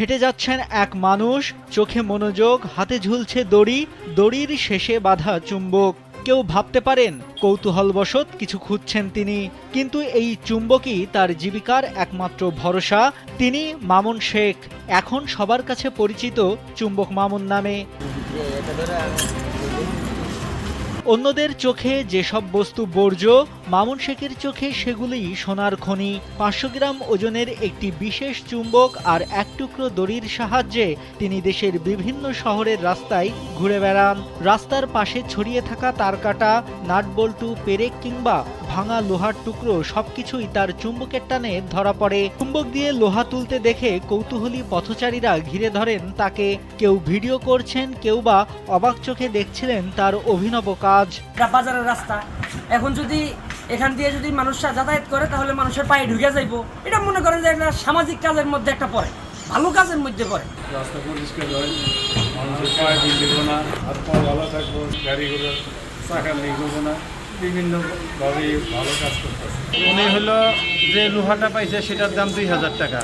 হেঁটে যাচ্ছেন এক মানুষ। চোখে মনোযোগ, হাতে ঝুলছে দড়ি। দড়ির শেষে বাঁধা চুম্বক। কেউ ভাবতে পারেন, কৌতূহলবশত কিছু খুঁজছেন তিনি। কিন্তু এই চুম্বকই তার জীবিকার একমাত্র ভরসা। তিনি মামুন শেখ। এখন সবার কাছে পরিচিত চুম্বক মামুন নামে। অন্যদের চোখে যেসব বস্তু বর্জ্য, মামুন শেখের চোখে সেগুলিই সোনার খনি। পাঁচশো গ্রাম ওজনের একটি বিশেষ চুম্বক আর এক টুকরো দড়ির সাহায্যে তিনি দেশের বিভিন্ন শহরের রাস্তায় ঘুরে বেড়ান। রাস্তার পাশে ছড়িয়ে থাকা তারকাটা নাটবল্টু, পেরেক কিংবা ভাঙা লোহার টুকরো সবকিছুই তার চুম্বকের টানে ধরা পড়ে। চুম্বক দিয়ে লোহা তুলতে দেখে কৌতূহলী পথচারীরা ঘিরে ধরেন তাকে। কেউ ভিডিও করছেন কেউ বা অবাক চোখে দেখছিলেন তার অভিনব কাজ। বাজারের রাস্তা। এখন যদি এখান দিয়ে যদি মানুষরা যাতায়াত করে তাহলে মানুষের পায়ে ঢুকে যাইবো। এটা মনে করেন যে একটা সামাজিক কাজের মধ্যে একটা পড়ে। ভালো কাজের মধ্যে পড়ে। রাস্তা পরিষ্কার হয় মানুষের পায়ে না পা ভালো থাকব গাড়িগুলো চাকা লিখব না। বিভিন্নভাবে ভালো কাজ করতেছে। উনি হলো যে লোহাটা পাইছে, সেটার দাম দুই হাজার টাকা।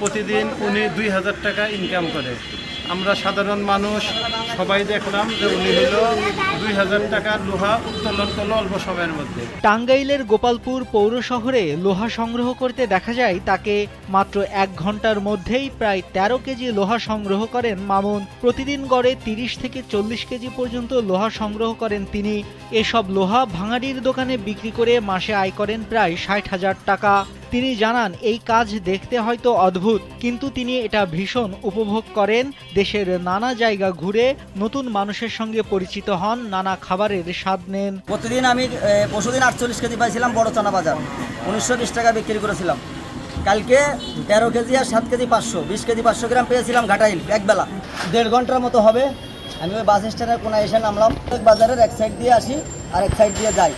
প্রতিদিন উনি দুই হাজার টাকা ইনকাম করে। আমরা সাধারণ মানুষ সবাই দেখলাম যে উনি হলো দুই হাজার টাকার লোহা উত্তোলন করল অল্প সময়ের মধ্যে। টাঙ্গাইলের গোপালপুর পৌর শহরে লোহা সংগ্রহ করতে দেখা যায় তাকে মাত্র এক ঘণ্টার মধ্যেই প্রায় তেরো কেজি লোহা সংগ্রহ করেন মামুন। প্রতিদিন গড়ে তিরিশ থেকে চল্লিশ কেজি পর্যন্ত লোহা সংগ্রহ করেন তিনি। এসব লোহা ভাঙাড়ির দোকানে বিক্রি করে মাসে আয় করেন প্রায় ষাট হাজার টাকা। তিনি জানান এই কাজ দেখতে হয়তো অদ্ভুত কিন্তু তিনি এটা ভীষণ উপভোগ করেন। দেশের নানা জায়গা ঘুরে নতুন মানুষের সঙ্গে পরিচিত হন নানা খাবারের স্বাদ নেন। প্রতিদিন আমি এ, পরশুদিন আটচল্লিশ কেজি পাইছিলাম বড় চানা বাজার। উনিশশো বিশ টাকা বিক্রি করেছিলাম। কালকে তেরো কেজি আর সাত কেজি পাঁচশো বিশ কেজি পাঁচশো গ্রাম পেয়েছিলাম ঘাটাইল একবেলা। দেড় ঘণ্টার মতো হবে। আমি ওই বাস স্ট্যান্ডের কোনায় এসে নামলাম। বাজারের এক সাইড দিয়ে আসি আর এক সাইড দিয়ে যাই।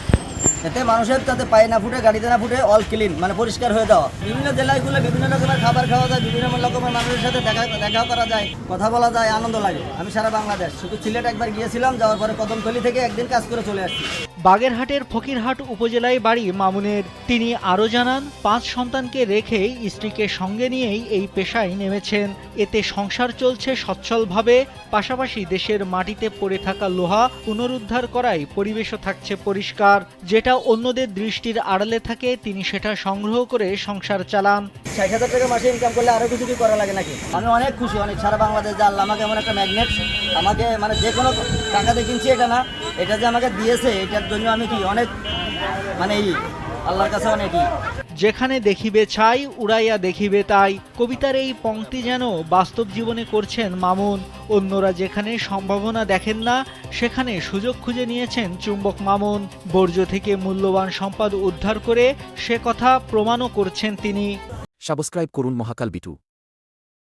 এতে মানুষের তাতে পায়ে না ফুটে, গাড়িতে না ফুটে অল ক্লিন মানে পরিষ্কার হয়ে যাওয়া। বিভিন্ন জেলাগুলো বিভিন্ন রকমের খাবার খাওয়া যায়, বিভিন্ন রকমের মানুষের সাথে দেখা দেখা করা যায়, কথা বলা যায়, আনন্দ লাগে। আমি সারা বাংলাদেশ। শুধু সিলেট একবার গিয়েছিলাম, যাওয়ার পরে কদমতলি থেকে একদিন কাজ করে চলে আসছি। বাগেরহাটের ফকিরহাট উপজেলায় বাড়ি মামুনের। তিনি আরও জানান, পাঁচ সন্তানকে রেখেই স্ত্রীকে সঙ্গে নিয়েই এই পেশায় নেমেছেন। এতে সংসার চলছে সচ্ছলভাবে, পাশাপাশি দেশের মাটিতে পড়ে থাকা লোহা পুনরুদ্ধার করায় পরিবেশও থাকছে পরিষ্কার। যেটা অন্যদের দৃষ্টির আড়ালে থাকে, তিনি সেটা সংগ্রহ করে সংসার চালান। ষাট হাজার টাকা মাসে ইনকাম করলে আরও কিছু কি করা লাগে নাকি? আমি অনেক খুশি, অনেক সারা বাংলাদেশ আল্লাহ আমাকে এমন একটা ম্যাগনেট আমাকে মানে যে কোনো টাকাতে কিনছি এটা না, এটা যে আমাকে দিয়েছে, এটার জন্য আমি কি? অনেক মানে আল্লাহর কাছে অনেকই যেখানে দেখিবে ছাই উড়াইয়া দেখিবে তাই। কবিতার এই পংক্তি যেন বাস্তব জীবনে করছেন মামুন। অন্যরা যেখানে সম্ভাবনা দেখেন না সেখানে সুযোগ খুঁজে নিয়েছেন চুম্বক মামুন। বর্জ্য থেকে মূল্যবান সম্পদ উদ্ধার করে সে কথা প্রমাণও করছেন তিনি। সাবস্ক্রাইব করুন মহাকাল বিটু।